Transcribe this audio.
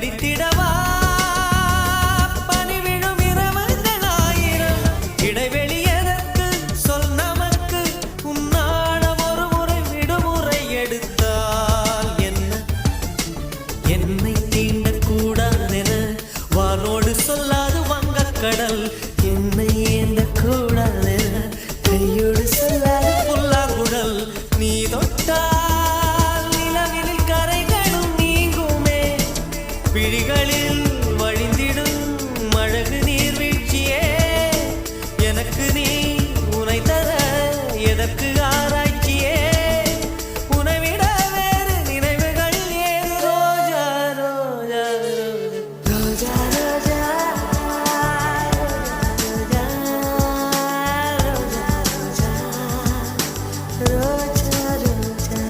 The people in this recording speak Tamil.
படித்திடவா? பணிவிழும் இரவுகள் ஆயிரம். இடைவெளி எதற்கு? சொல் நமக்கு. உன்னாட ஒரு முறை விடுமுறை எடுத்தால் என்ன? என்னை தீண்டக்கூடாதென வானோடு சொல்லாது வங்கக்கடல் என்னை ஏந்தக்கூடாதென கையோடு சொல்லாது விழிகளில் வழிந்திடும் அழகு நீர்வீழ்ச்சியே எனக்கு நீ உனை தர எதற்கு